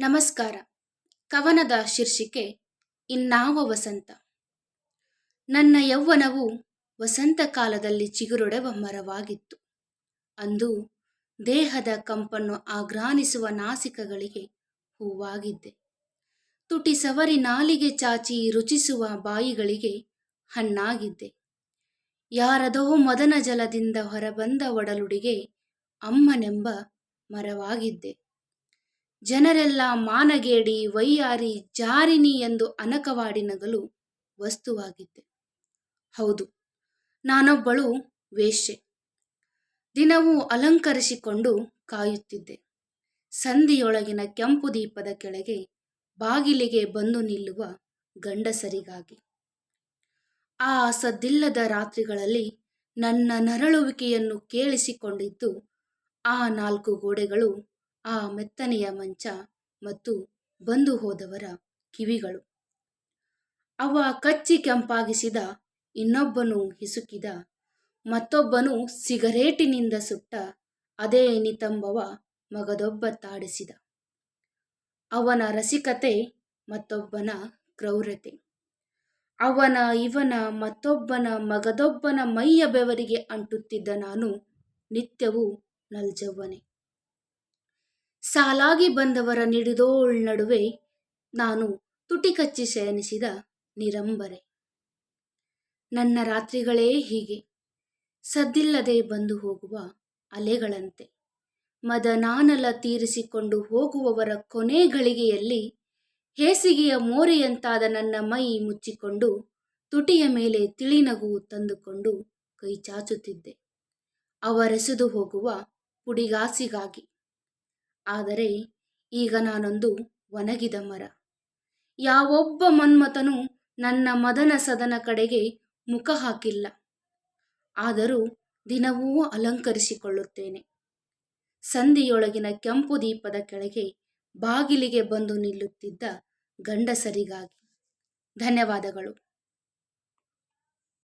ನಮಸ್ಕಾರ. ಕವನದ ಶೀರ್ಷಿಕೆ, ಇನ್ನಾವ ವಸಂತ. ನನ್ನ ಯೌವನವು ವಸಂತ ಕಾಲದಲ್ಲಿ ಚಿಗುರೊಡೆವ ಮರವಾಗಿತ್ತು. ಅಂದು ದೇಹದ ಕಂಪನ್ನು ಆಘ್ರಾನಿಸುವ ನಾಸಿಕಗಳಿಗೆ ಹೂವಾಗಿದ್ದೆ. ತುಟಿ ಸವರಿ ನಾಲಿಗೆ ಚಾಚಿ ರುಚಿಸುವ ಬಾಯಿಗಳಿಗೆ ಹಣ್ಣಾಗಿದ್ದೆ. ಯಾರದೋ ಮದನ ಜಲದಿಂದ ಹೊರಬಂದ ಒಡಲುಡಿಗೆ ಅಮ್ಮನೆಂಬ ಮರವಾಗಿದ್ದೆ. ಜನರೆಲ್ಲ ಮಾನಗೇಡಿ, ವೈಯಾರಿ ಜಾರಿನಿ ಎಂದು ಅನಕವಾಡಿ ನಗಲು ವಸ್ತುವಾಗಿದ್ದೆ. ಹೌದು, ನಾನೊಬ್ಬಳು ವೇಶ್ಯೆ. ದಿನವೂ ಅಲಂಕರಿಸಿಕೊಂಡು ಕಾಯುತ್ತಿದ್ದೆ. ಸಂಧಿಯೊಳಗಿನ ಕೆಂಪು ದೀಪದ ಕೆಳಗೆ ಬಾಗಿಲಿಗೆ ಬಂದು ನಿಲ್ಲುವ ಗಂಡಸರಿಗಾಗಿ. ಆ ಸದ್ದಿಲ್ಲದ ರಾತ್ರಿಗಳಲ್ಲಿ ನನ್ನ ನರಳುವಿಕೆಯನ್ನು ಕೇಳಿಸಿಕೊಂಡಿದ್ದು ಆ ನಾಲ್ಕು ಗೋಡೆಗಳು ಆ ಮೆತ್ತನೆಯ ಮಂಚ ಮತ್ತು ಬಂದು ಹೋದವರ ಕಿವಿಗಳು. ಅವ ಕಚ್ಚಿ ಕೆಂಪಾಗಿಸಿದ ಇನ್ನೊಬ್ಬನು ಹಿಸುಕಿದ, ಮತ್ತೊಬ್ಬನು ಸಿಗರೇಟಿನಿಂದ ಸುಟ್ಟ ಅದೇ ನಿತಂಬವ ಮಗದೊಬ್ಬ ತಾಡಿಸಿದ. ಅವನ ರಸಿಕತೆ ಮತ್ತೊಬ್ಬನ ಕ್ರೌರತೆ. ಅವನ ಇವನ ಮತ್ತೊಬ್ಬನ ಮಗದೊಬ್ಬನ ಮೈಯ ಬೆವರಿಗೆ ಅಂಟುತ್ತಿದ್ದ ನಾನು ನಿತ್ಯವೂ ನಲ್ಜವ್ವನೆ. ಸಾಲಾಗಿ ಬಂದವರ ನಿಡಿದೋಳ್ ನಡುವೆ ನಾನು ತುಟಿ ಕಚ್ಚಿ ಶಯನಿಸಿದ ನಿರಂಬರೆ. ನನ್ನ ರಾತ್ರಿಗಳೇ ಹೀಗೆ. ಸದ್ದಿಲ್ಲದೆ ಬಂದು ಹೋಗುವ ಅಲೆಗಳಂತೆ. ಮದನಾನಲ ತೀರಿಸಿಕೊಂಡು ಹೋಗುವವರ ಕೊನೆ ಗಳಿಗೆಯಲ್ಲಿ ಹೇಸಿಗೆಯ ಮೋರೆಯಂತಾದ ನನ್ನ ಮೈ ಮುಚ್ಚಿಕೊಂಡು ತುಟಿಯ ಮೇಲೆ ತಿಳಿನಗು ತಂದುಕೊಂಡು ಕೈ ಚಾಚುತ್ತಿದ್ದೆ. ಅವರೆಸೆದು ಹೋಗುವ ಪುಡಿಗಾಸಿಗಾಗಿ ಆದರೆ ಈಗ ನಾನೊಂದು ಒಣಗಿದ ಮರ. ಯಾವೊಬ್ಬ ಮನ್ಮಥನು ನನ್ನ ಮದನ ಸದನ ಕಡೆಗೆ ಮುಖ ಹಾಕಿಲ್ಲ. ಆದರೂ ದಿನವೂ ಅಲಂಕರಿಸಿಕೊಳ್ಳುತ್ತೇನೆ. ಸಂಧಿಯೊಳಗಿನ ಕೆಂಪು ದೀಪದ ಕೆಳಗೆ ಬಾಗಿಲಿಗೆ ಬಂದು ನಿಲ್ಲುತ್ತಿದ್ದ ಗಂಡಸರಿಗಾಗಿ. ಧನ್ಯವಾದಗಳು.